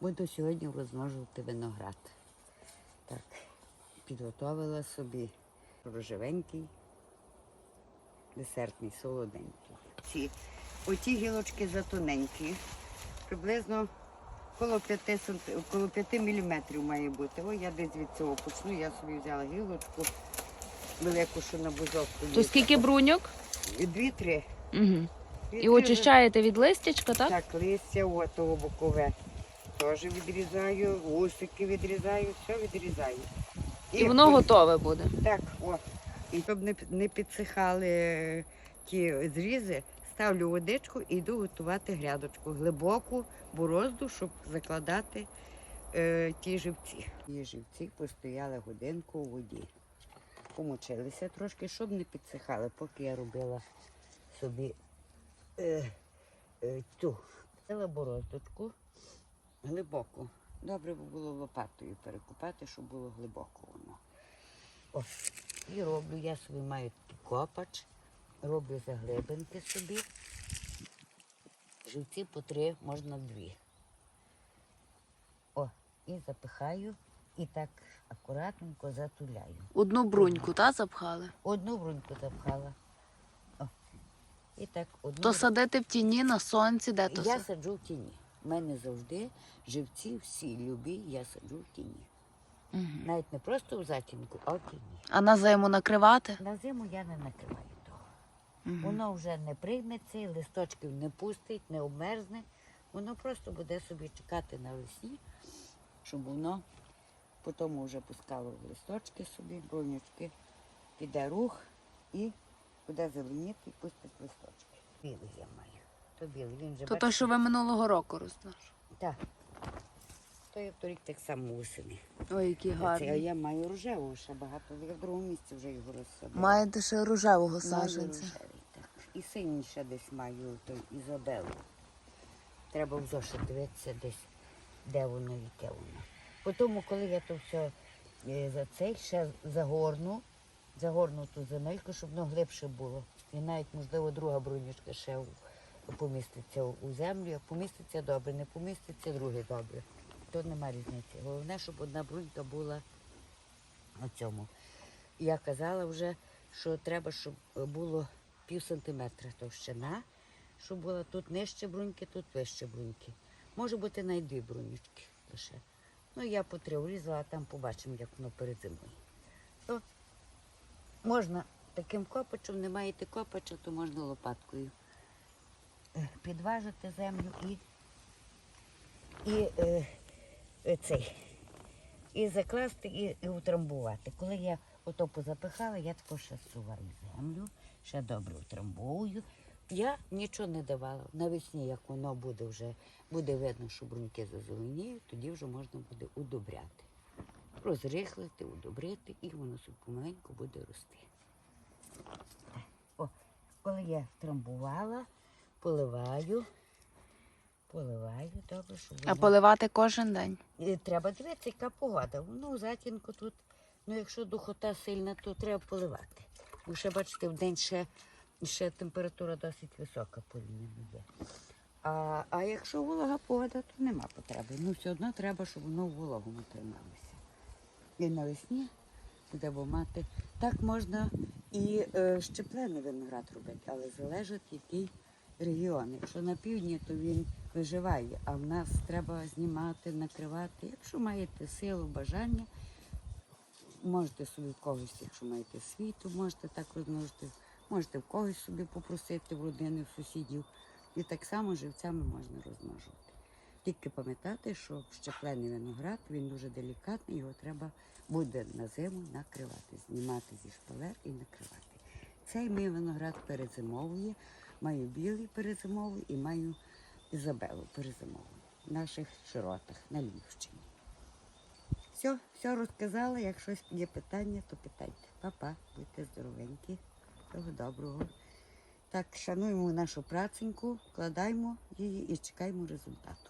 Буду сьогодні розмножувати виноград. Так, підготовила собі рожевенький, десертний, солоденький. Ці, оті гілочки затоненькі, приблизно коло 5, санти... коло 5 мм має бути. О, я десь від цього почну. Я собі взяла гілочку велику, що на бузовку. То скільки бруньок? Дві-три. Угу. І очищаєте від листячка, так? так, листя, от того бокове. Теж відрізаю, усики відрізаю, все відрізаю. І воно готове буде. Так, о. І щоб не, не підсихали е, ті зрізи, ставлю водичку і йду готувати грядочку. Глибоку борозду, щоб закладати е, ті живці. Ті живці постояли годинку у воді. Помочилися трошки, щоб не підсихали, поки я робила собі е, е, цю Взяла бороздочку глибоку. Добре би було лопатою перекопати, щоб було глибоко воно. О, і роблю, я собі маю копач, роблю заглибинки собі. Живці по три, можна дві. О, і запихаю, і так акуратненько затуляю. Одну бруньку, та запхали. Одну бруньку запхала. О. І так одну. То садити в тіні на сонці, де то я са- саджу в тіні. У мене завжди живці всі любі, я саджу в тіні. Мгм. Навіть не просто в затінку, а в тіні. А на зиму накривати? На зиму я не накриваю того. Мгм. Воно вже не пригнеться, листочків не пустить, не обмерзне. Воно просто буде собі чекати на весні, щоб воно потім вже пускало листочки собі, бронючки, піде рух і буде зеленіти і пустить листочки. Білий я маю. То білий. Він вже То бачите, те, що ви минулого року рознаш. Так. То я вторік так само восени. Ой, які Це, а я маю рожевого ще багато. Я в другому місці вже його розсадила. Маєте ще рожевого саджанця. І синій ще десь маю той Ізабелу. Треба в зошит дивитися десь, де воно і яке воно. Потім, коли я то все е, за цей ще загорну, загорну ту земельку, щоб воно глибше було. І навіть, можливо, друга брунючка ще поміститься у землю. Як поміститься добре, не поміститься друге добре. То нема різниці. Головне, щоб одна брунька була на цьому. Я казала вже, що треба, щоб було пів сантиметра товщина, щоб була тут нижче бруньки, тут вище бруньки. Може бути навіть дві брунючки лише. Ну, я по три урізала, а там побачимо, як воно перезимує. То можна таким копачем, не маєте копача, то можна лопаткою підважити землю і, і е, е, цей і закласти, і, і утрамбувати. Коли я ото позапихала, я також ще суваю землю, ще добре утрамбовую. Я нічого не давала. Навесні, як воно буде вже, буде видно, що бруньки зазеленіють, тоді вже можна буде удобряти. Розрихлити, удобрити, і воно собі помаленьку буде рости. О, коли я втрамбувала, поливаю, поливаю добре, щоб А воно... поливати кожен день. І треба дивитися, яка погода. Ну, затінку тут, ну якщо духота сильна, то треба поливати. Бо ще, бачите, в день ще, ще температура досить висока порівняно є. А, а якщо волога погода, то нема потреби. Ну, все одно треба, щоб воно в вологому трималося. І навесні буде мати. Так можна і е, щеплений виноград робити, але залежить який регіон. Якщо на півдні, то він виживає, а в нас треба знімати, накривати. Якщо маєте силу, бажання, можете собі в когось, якщо маєте світу, можете так розмножити, можете в когось собі попросити в родини, в сусідів. І так само живцями можна розмножувати. Тільки пам'ятати, що щеплений виноград, він дуже делікатний, його треба буде на зиму накривати, знімати зі шпалер і накривати. Цей мій виноград перезимовує, маю білий перезимовий і маю Ізабелу перезимову в наших широтах на Львівщині. Все, все розказала. Як щось є питання, то питайте. Па-па, будьте здоровенькі. Всього доброго. Так, шануємо нашу праценьку, вкладаємо її і чекаємо результату.